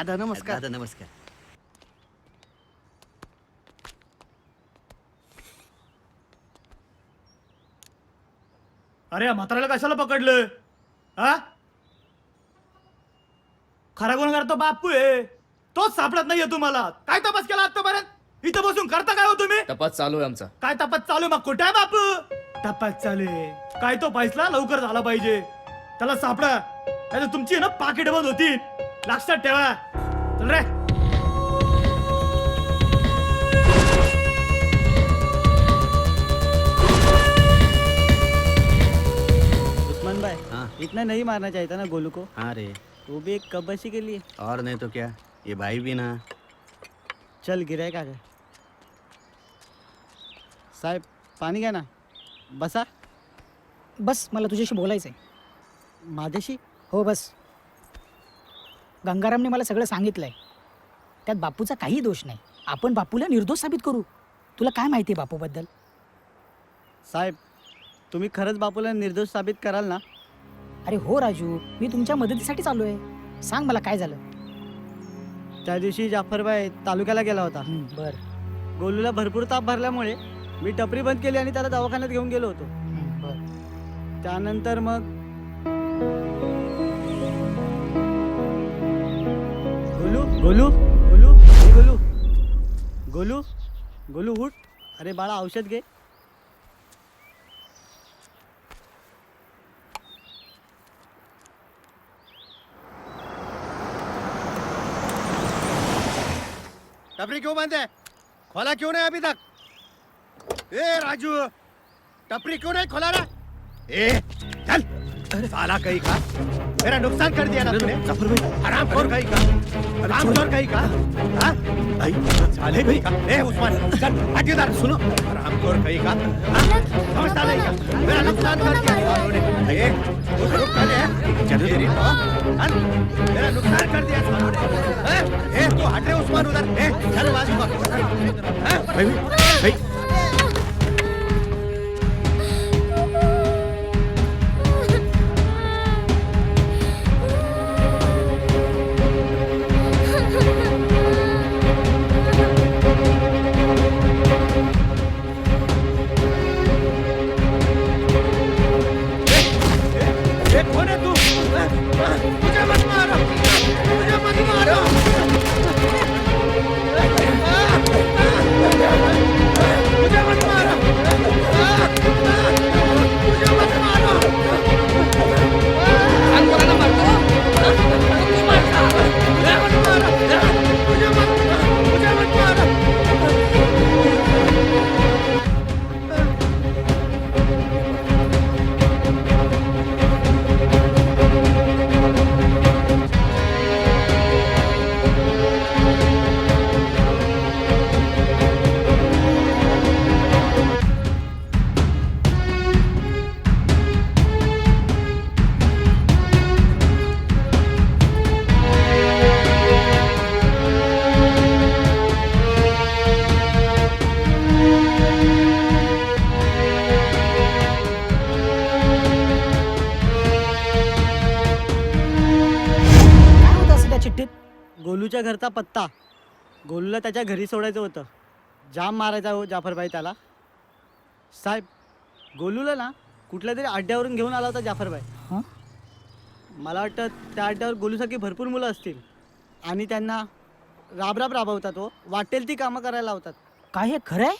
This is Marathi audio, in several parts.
दादा नमस्कार. दादा नमस्कार. अरे या म्हाताऱ्याला कशाला पकडलं? हा? खरा गुन्हेगार तो बापू आहे. तोच सापडत नाहीये तुम्हाला. काय तपास केला आतापर्यंत इथं बसून करता काय हो तुम्ही? तपास चालू आहे आमचा. काय तपास चालू आहे? मग कुठे आहे बापू? तपास चालू आहे. काय तो फैसला लवकर झाला पाहिजे. त्याला सापडा. नाही तुमची ना पाकिट बंद होती लक्षात ठेवा. चल रे. उस्मान भाई हाँ. इतना नहीं मारना चाहिए था ना गोलू को? हाँ रे। वो भी एक कब्बशी के लिए। और नहीं तो क्या? ये भाई भी ना। चल गिराय का साहेब पाणी घ्या ना। बसा। बस मला तुझ्याशी बोलायचं आहे माझ्याशी? हो बस. गंगारामने मला सगळं सांगितलं आहे त्यात बापूचा काही दोष नाही. आपण बापूला निर्दोष साबित करू. तुला काय माहिती आहे बापूबद्दल? साहेब तुम्ही खरंच बापूला निर्दोष साबित कराल ना? अरे हो राजू मी तुमच्या मदतीसाठी चालू आहे सांग मला काय झालं? त्या दिवशी जाफरबाई तालुक्याला गेला होता. बरं. गोलूला भरपूर ताप भरल्यामुळे मी टपरी बंद केली आणि त्याला दवाखान्यात घेऊन गेलो होतो. बरं. त्यानंतर मग गोलू गोलू गोलू ए गोलू गोलू गोलू उठ. अरे बाळा औषध घे. टपरी क्यों बंद है? खोला क्यों नहीं अभी तक? ए राजू टपरी क्यों नहीं खोला रहा ए चल साला कहीं का मेरा नुकसान कर दिया ना तूने हराम खोर कहीं का हराम खोर कहीं का हाँ? नहीं साले कहीं का ए उस्मान चल हट इधर सुनो हराम खोर कहीं का हाँ? समझता नहीं का मेरा नुकसान कर दिया सालों ने ए उस रुक कर ले चल तेरी तो चल मेरा नुकसान कर दिया सालों ने ए, ए तू हट रे उस्मान उधर ए चल बाजू का हाँ? भाई भाई गोलूच्या घरचा पत्ता. गोलूला त्याच्या घरी सोडायचं होतं. जाम मारायचा हो जाफरबाई त्याला. साहेब गोलूला ना कुठल्या तरी अड्ड्यावरून घेऊन आला होता जाफरबाई. हं? मला वाटतं त्या अड्ड्यावर गोलूसारखी भरपूर मुलं असतील. आणि त्यांना राबराब राबवतात हो. वाटेल ती कामं करायला लावतात. काय हे खरं आहे?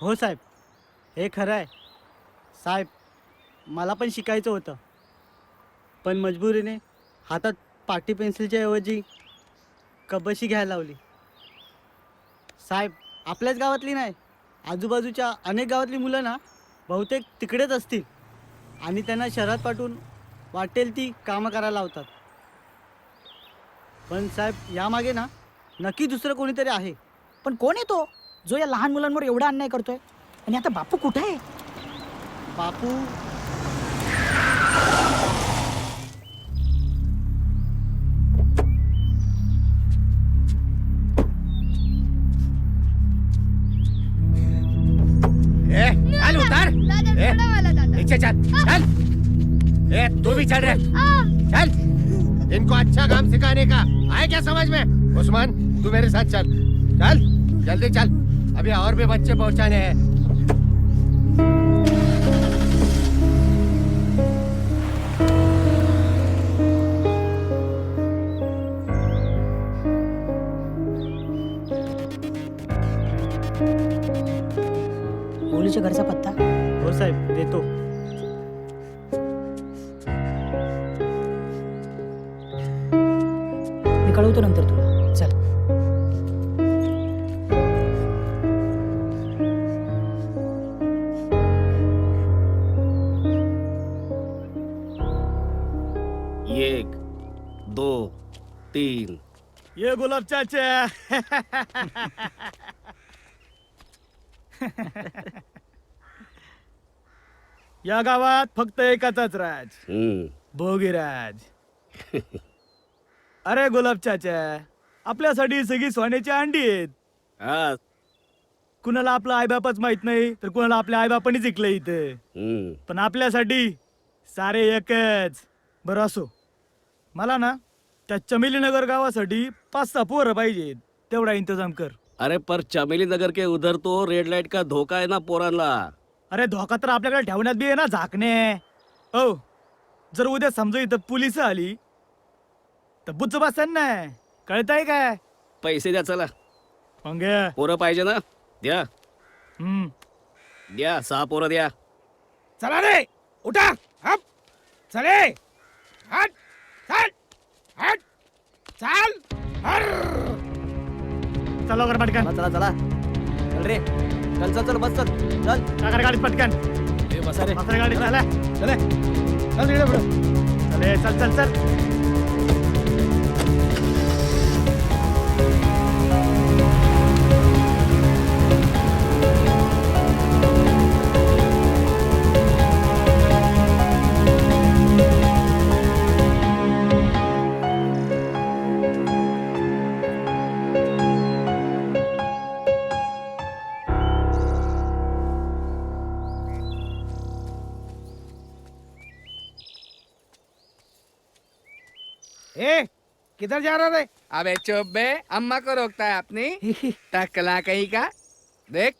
हो साहेब हे खरं आहे. साहेब मला पण शिकायचं होतं. पण मजबुरीने हातात पाटी पेन्सिलच्या ऐवजी कबशी घ्यायला लावली. साहेब आपल्याच गावातली नाही. आजूबाजूच्या अनेक गावातली मुलं ना बहुतेक तिकडेच असतील. आणि त्यांना शहरात पाठवून वाटेल ती कामं करायला लावतात. पण साहेब यामागे ना नक्की दुसरं कोणीतरी आहे. पण कोण आहे तो? जो या लहान मुलांवर एवढा अन्याय करतोय? आणि आता बापू कुठे आहे? बापू चल चल। ए तू भी चल रहे चल। इनको अच्छा काम सिखाने का। आए क्या समझ में? उस्मान तू मेरे साथ चल। चल जल्दी चल। अभी और भी बच्चे पहुँचाने हैं। मुलीच्या घरचा पत्ता। हो साहेब देतो कळवतो नंतर तुला. चल. एक दो तीन. ये गुलाब चाचा. या गावात फक्त एकाचाच राज. हम्म. भोगीराज. अरे गुलाब चाचा आपल्यासाठी सगळी सोन्याची अंडी आहेत. हा. कुणाला आपला आईबापच माहीत नाही तर कुणाला आपल्या आईबापाने जिंकलं इथं. हम्म. पण आपल्यासाठी सारे एकच. बरं असो. मला ना त्या चमेलीनगर गावासाठी पाच सहा पोरं पाहिजेत. तेवढा इंतजाम कर. अरे पर चमेली नगर के उधर तो रेड लाइट का धोका है ना पोरांना अरे धोका तर आपल्याकडे ठेवण्यात बी आहे ना झाकणे. हो. जर उद्या समजा इथं पोलीस आली तर बुच्च बसन ना. कळतंय काय? पैसे द्या चला. मग पोरं पाहिजे ना? द्या. हम्म. द्या सहा पोरं द्या. चला रे. उठा. हप. चले. हट. हट हट. चाल. हर. चला वगैरे पटकन. चला चला चल. रे. चल चल चल बस चल. चल. टाका गाडीत पटकन. बसा रे. बसा रे गाडीत चला. चले. चल पुढे. चले चल चल चल. किधर जा रहा रे अबे चुप बे अम्मा को रोकता है अपनी। टकला कहीं का। देख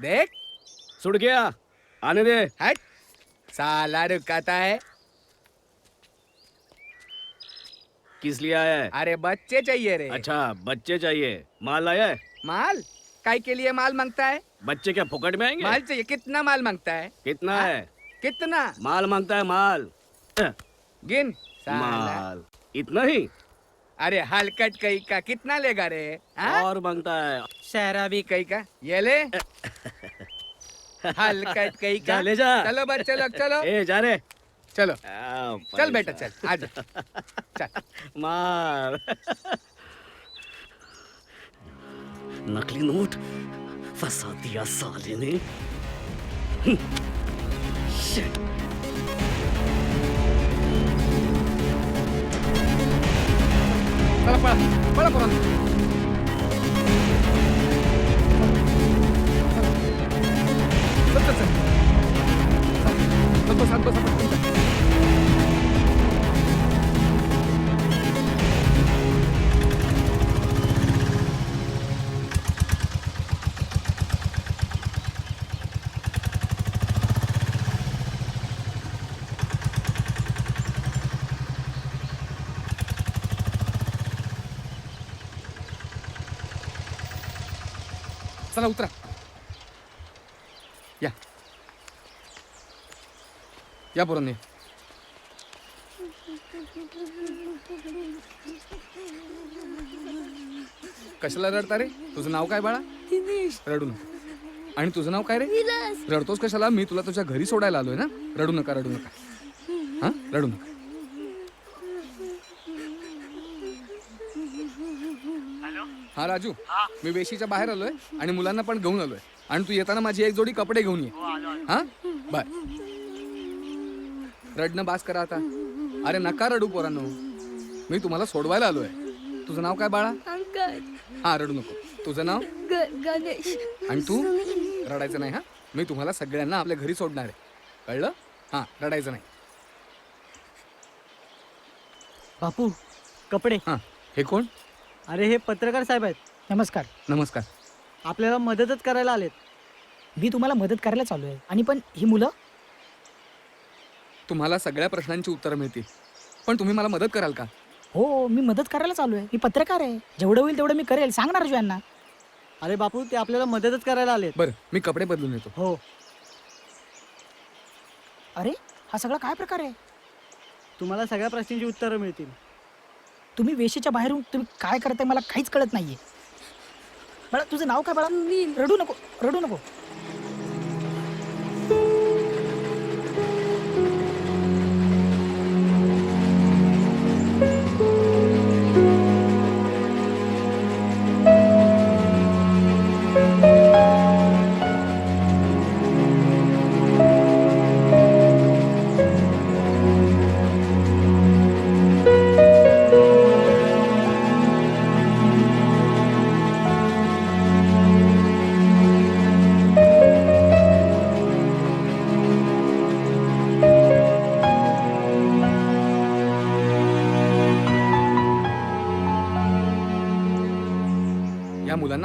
देख। सुट गया। आने दे। हट। साला रुकाता है। किस लिए आया है? अरे बच्चे चाहिए रे। अच्छा बच्चे चाहिए। माल लाया है? माल? काय के लिए माल माँगता है? बच्चे क्या फुकट में आएँगे? माल चाहिए। कितना माल माँगता है? कितना हाँ? है? कितना? माल माँगता है माल। गिन। साला। माल। इतना ही? अरे हलकट कई का कितना लेगा रे हाँ? और माँगता है। शहरा भी कहीं का? ये ले। हलकट कहीं का? जा ले जा। चलो बच्चे लोग चलो। ए जा रे। चलो। आ, चल बेटा। चल आजा चल। मार। नकली नोट फंसा दिया साले ने। Shit. चला पळा पळा पोरांनो. चल, चल, चल. चल, चला उतरा. या. या पोरांनी. कशाला रडता रे? तुझं नाव काय बाळा? रडू नका. आणि तुझं नाव काय रे? रडतोस कशाला? मी तुला तुझ्या घरी सोडायला आलोय ना? रडू नका रडू नका. हा? रडू नका. हा राजू. मी वेशीच्या बाहेर आलोय आणि मुलांना पण घेऊन आलोय. आणि तू येताना माझी एक जोडी कपडे घेऊन ये. हा बाय. रडणं बास करा आता. अरे नका रडू पोरांनो. मी तुम्हाला सोडवायला आलोय. तुझं नाव काय बाळा? अंकल. हा रडू नको. तुझं नाव? गणेश. आणि तू? रडायचं नाही हा? मी तुम्हाला सगळ्यांना आपल्या घरी सोडणार आहे. कळलं? हा रडायचं नाही. बापू कपडे. हा हे कोण? अरे हे पत्रकार साहेब आहेत. नमस्कार. नमस्कार. आपल्याला मदतच करायला आलेत. मी तुम्हाला मदत करायला चालू आहे. आणि पण ही मुलं? तुम्हाला सगळ्या प्रश्नांची उत्तरं मिळतील. पण तुम्ही मला मदत कराल का? हो मी मदत करायला चालू आहे. मी पत्रकार आहे. जेवढं होईल तेवढं मी करेल. सांगणार राजू यांना. अरे बापू ते आपल्याला मदतच करायला आलेत. बरं मी कपडे बदलून येतो. हो. अरे हा सगळा काय प्रकार आहे? तुम्हाला सगळ्या प्रश्नांची उत्तरं मिळतील. तुम्ही वेशीच्या बाहेरून तुम्ही काय करताय मला काहीच कळत नाहीये. बाळा तुझं नाव काय बाळा? रडू नको रडू नको.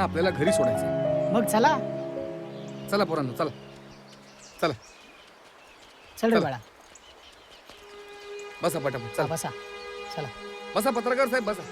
आपल्याला घरी सोडायचं मग चला. चला पोरांनो चला. चला. चल रे चला. बाळा. बसा पटापट चला. बसा. चला. बसा पत्रकार साहेब बसा.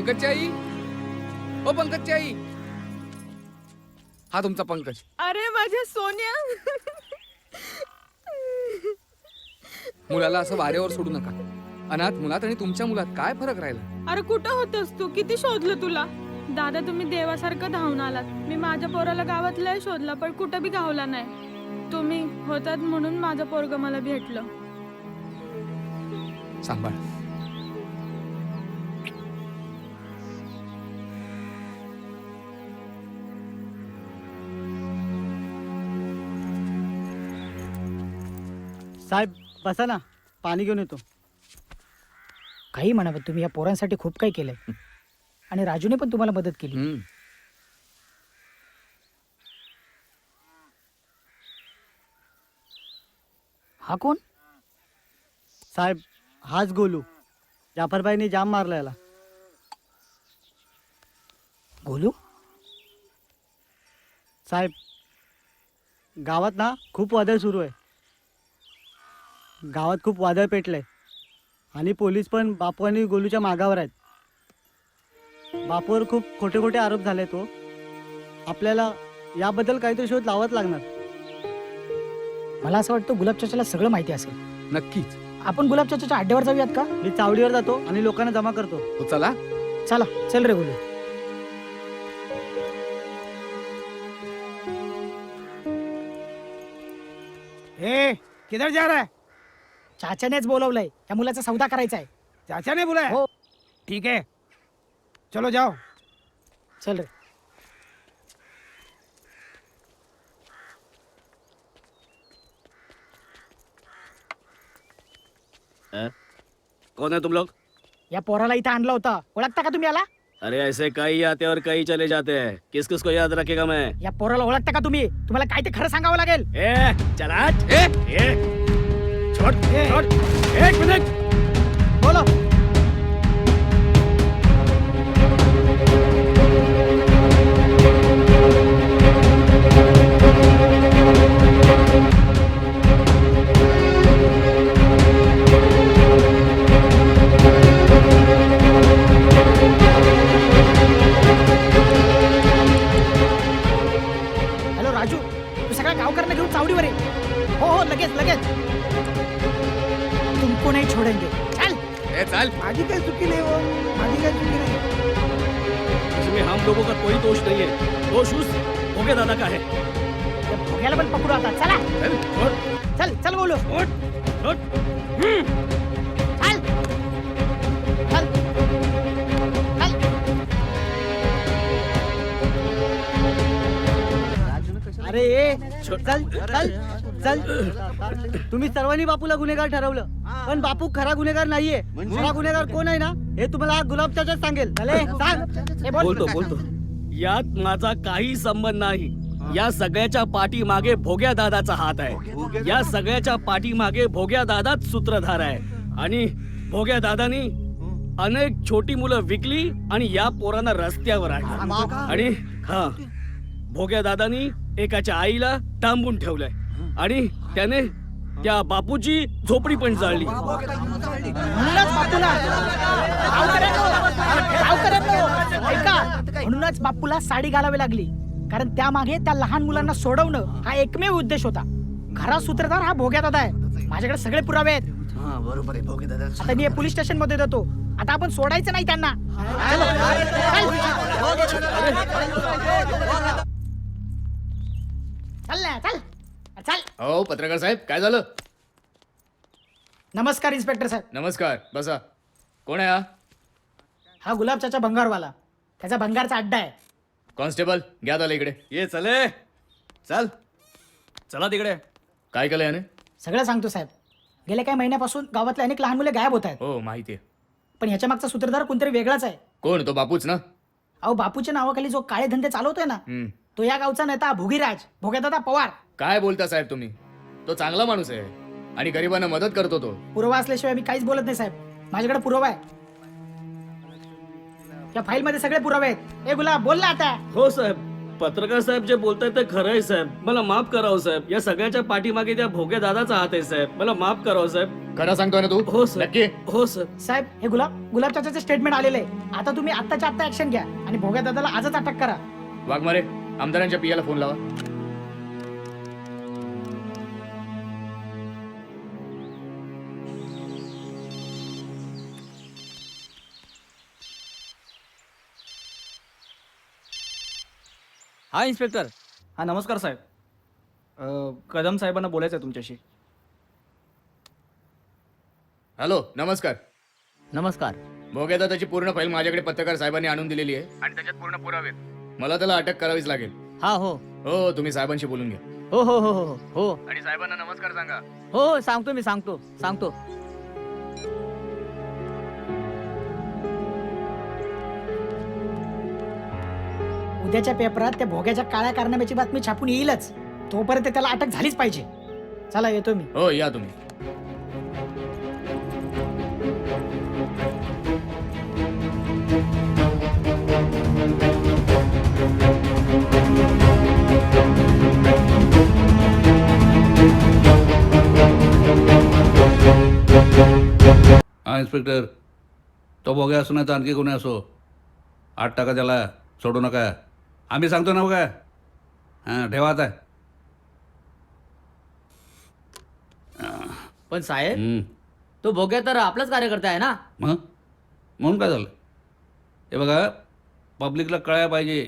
पंकजची आई? ओ पंकजची आई. हा तुमचा पंकज. अरे माझ्या सोन्या. मुलाला असं वाऱ्यावर सोडू नका. अनाथ मुलात आणि तुमच्या मुलात काय फरक राहिला? अरे कुठं होतस तू? किती शोधलं तुला? दादा तुम्ही देवासारखं धावून आलात. मी माझ्या पोराला गावात लय शोधला पण कुठं बी गावला नाही. तुम्ही होतात म्हणून माझं पोरग मला भेटलं. सांभाळ. साहेब बसा ना. पाणी घेऊन येतो. काही म्हणावं तुम्ही या पोरांसाठी खूप काही केलंय. आणि राजूने पण तुम्हाला मदत केली. हम्म. हा कोण? साहेब हाच गोलू. जाफरबाईने जाम मारला याला. गोलू? साहेब गावात ना खूप वादळ सुरू आहे. गावात खूप वादळ पेटलंय. आणि पोलीस पण बापू आणि गोलूच्या मागावर आहेत. बापूवर खूप खोटे खोटे आरोप झाले तो आपल्याला याबद्दल काहीतरी शोध लावाच लागणार. मला असं वाटतं गुलाब चाचाला सगळं माहिती असेल. नक्कीच. आपण गुलाब चाचाच्या अड्ड्यावर जाऊयात का? मी चावडीवर जातो आणि लोकांना जमा करतो. हो चला. चला चल रे गोलू. ए किधर जा रहा है? चाचानेच बोलवलंय. या मुलाचा सौदा करायचा आहे चाचा ने बुलाया हो. ठीक है चलो जाओ. चल रे. कौन है तुम लोग या पोराला इथं आणलं होतं. ओळखता का तुम्ही याला? अरे ऐसे कई आते और कई चले जाते हैं. किस किस को याद रखेगा मैं? या पोराला ओळखता का तुम्ही? तुम्हाला काय ते खरं सांगावं लागेल? ए चला ए! ए! एक मिनट बोलो चल चल चल. तुम्ही सर्वांनी बापूला गुन्हेगार ठरवलं. पण बापू खरा गुन्हेगार नाहीये. खरा गुन्हेगार कोण आहे ना हे तुम्हाला गुलाब चाचा सांगेल. चले सांग. बोल बोलतो बोलतो. यात माझा काही संबंध नाही. या सगळ्याच्या पाठीमागे भोग्या दादाचा हात आहे. या सगळ्याच्या पाठीमागे भोग्या दादाच सूत्रधार आहे. आणि भोग्या दादानी अनेक छोटी मुलं विकली आणि या पोरांना रस्त्यावर आणलं. आणि हा भोग्या दादानी एकाच्या आईला डांबून ठेवलंय. आणि त्याने त्या बापूची झोपडी पण जाळली. म्हणूनच बापूला गावकऱ्यांनो, गावकऱ्यांनो, ऐका. म्हणूनच बापूला साडी घालावी लागली. कारण त्यामागे त्या लहान मुलांना सोडवणं हा एकमेव उद्देश होता. खरा सूत्रधार हा भोग्यात दादा आहे. माझ्याकडे सगळे पुरावे आहेत. आता मी हे पोलीस स्टेशनमध्ये देतो. आता आपण सोडायचं नाही त्यांना. चल ना चल. चल. हो पत्रकार साहेब काय झालं? नमस्कार इन्स्पेक्टर साहेब. नमस्कार बसा. कोण आहे हा? हा गुलाबचाचा भंगारवाला. त्याचा भंगारचा अड्डा आहे. कॉन्स्टेबल घ्या त्याला इकडे. ये चले. चल. चला तिकडे. काय केलं याने? सगळं सांगतो साहेब. गेल्या काही महिन्यापासून गावातले अनेक लहान मुले गायब होत आहेत. हो माहिती आहे पण ह्याच्या मागचा सूत्रधार कोणतरी वेगळाच आहे. कोण? तो बापूच ना? अहो बापूच्या नावाखाली जो काळे धंदे चालवतोय ना हम्म. तो या गावचा नेता भोगीराज भोग्यादादा पवार. काय बोलता साहेब तुम्ही? तो चांगला माणूस आहे आणि गरिबांना मदत करतो तो. पुरावा असल्याशिवाय मी काहीच बोलत नाही साहेब. माझ्याकडे पुरावा आहे. या फाईल मध्ये सगळे पुरावे आहेत. ए गुलाब बोल ना आता. हो साहेब. पत्रकार साहेब जे बोलतायत ते खरं आहे साहेब. मला माफ करावं साहेब. या सगळ्याच्या पाठीमागे त्या भोग्या दादाचा हात आहे साहेब. मला माफ करावं साहेब. खरं सांगतोय ना तू? हो सर नक्की. हो सर साहेब हे गुलाब गुलाब चाचाचे स्टेटमेंट आलेलं आहे आता तुम्ही आत्ताच्या आत्ता ऍक्शन घ्या आणि भोग्या दादाला आजच अटक करा. वाघमारे आमदारांच्या पियाला फोन लावा. हा इन्स्पेक्टर. हा नमस्कार साहेब. अ, कदम साहेबांना बोलायचं आहे तुमच्याशी. हॅलो नमस्कार. नमस्कार. भोग्यादा त्याची पूर्ण फाईल माझ्याकडे पत्रकार साहेबांनी आणून दिलेली आहे. आणि त्याच्यात पूर्ण पुरावे आहेत. मला त्याला अटक करावीच लागेल. हा हो. हो तुम्ही साहेबांशी बोलून घ्या. हो हो हो हो हो. आणि साहेबांना नमस्कार सांगा. हो हो सांगतो मी सांगतो सांगतो. उद्याच्या पेपरात त्या भोग्याच्या काळ्या कारनाम्याची बातमी छापून येईलच. तोपर्यंत त्याला अटक झालीच पाहिजे. चला येतो मी. हो या तुम्ही. इन्स्पेक्टर तो बघ्या असो नाही तर आणखी कोणी असो. आठ टाका त्याला सोडू नका. आम्ही सांगतो ना बघा. हां ठेवा आता. पण साहेब. तो भोग्या तर आपलाच कार्यकर्ता आहे ना? मग? म्हणून काय झालं? हे बघा पब्लिकला कळायला पाहिजे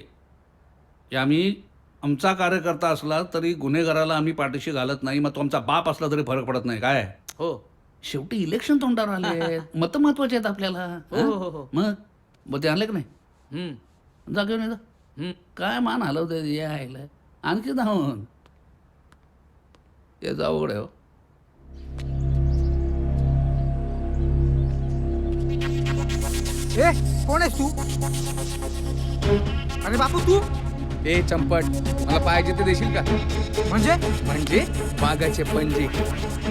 की आम्ही आमचा कार्यकर्ता असला तरी गुन्हेगाराला आम्ही पाठीशी घालत नाही मग तो आमचा बाप असला तरी फरक पडत नाही. काय? हो. शेवटी इलेक्शन तोंडावर आले. मतं महत्त्वाचे आहेत आपल्याला. हो, हां? हो, हो. मग मग? ते आणले की नाही? हम्म. जा घेऊन येतो? हम्म. काय मान हलवते या आईला आणखी धावून. ते जाऊ उघडे हो. ए कोण आहेस तू? अरे बापू तू? ए चंपट मला पाहिजे ते देशील का? म्हणजे? म्हणजे? वाघाचे पंजे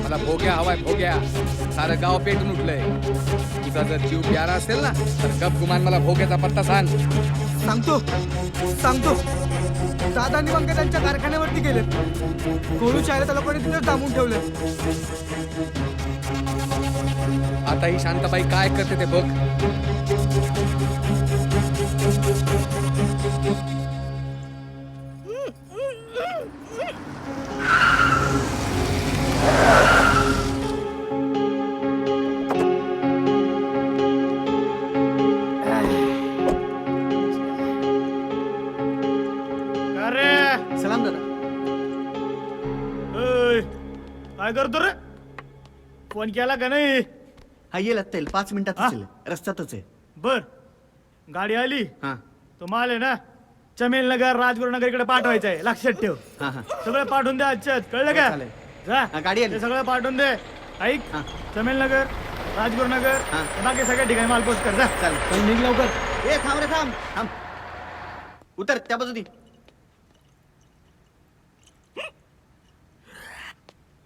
मला भोग्या हवाय भोग्या. सारं गाव पेटून उठलंय. तुझा जर जीव प्यारा असेल ना तर गप गुमान मला भोग्याचा पत्ता सांग. सांगतो. सांगतो. दादांनी मग त्यांच्या कारखान्यावरती गेले कोळू चायला लोकांनी तिथे थांबून ठेवले आता ही शांताबाई काय करते ते बघ. फोन केला का नाही? हा येईल आत्ता येईल. पाच मिनिटात हा? येईल रस्त्यातच आहे. बर. गाडी आली? हा. तो माल आहे ना? चमेल नगर राजगुरू नगर इकडे पाठवायचं आहे. लक्षात ठेव. हा हा. सगळं पाठवून दे आजच्यात. कळलं का? चालेल. जा. हा, गाडी आली. ते सगळं पाठवून दे. ऐक. हा. चमेल नगर राजगुरू नगर हा. बाकी सगळ्या ठिकाणी माल पोस्ट कर. जा. चालेल. पण निघ लवकर. ए थांब रे थांब. थांब. उतर त्या बाजूनी.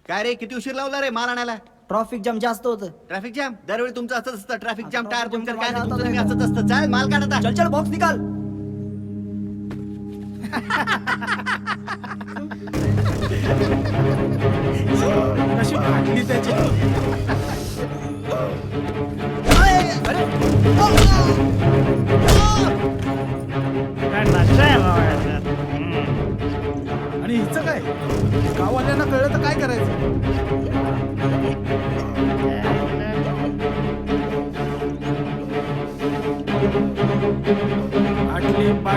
काय रे किती उशीर लावला रे माल आणायला? ट्रॉफिक जाम जास्त होतं. ट्रॅफिक जॅम दरवेळी तुमचं असंच असतं. ट्रॅफिक जॅम टायर पंक्चर काय नाही, तुमचं नेहमी असंच असतं. चाल माल काढ आता चल चल बॉक्स निकाल. फाटली त्याची. आणि हिचं काय? गाववाल्यांना कळलं तर काय करायचं?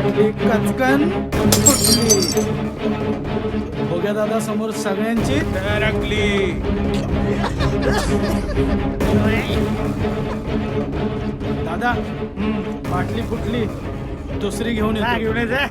आटली पाटली कचकन फुटली भोग्या दादा समोर सगळ्यांची. धडकली दादा हम्म, बाटली फुटली. दुसरी घेऊन घेऊन येते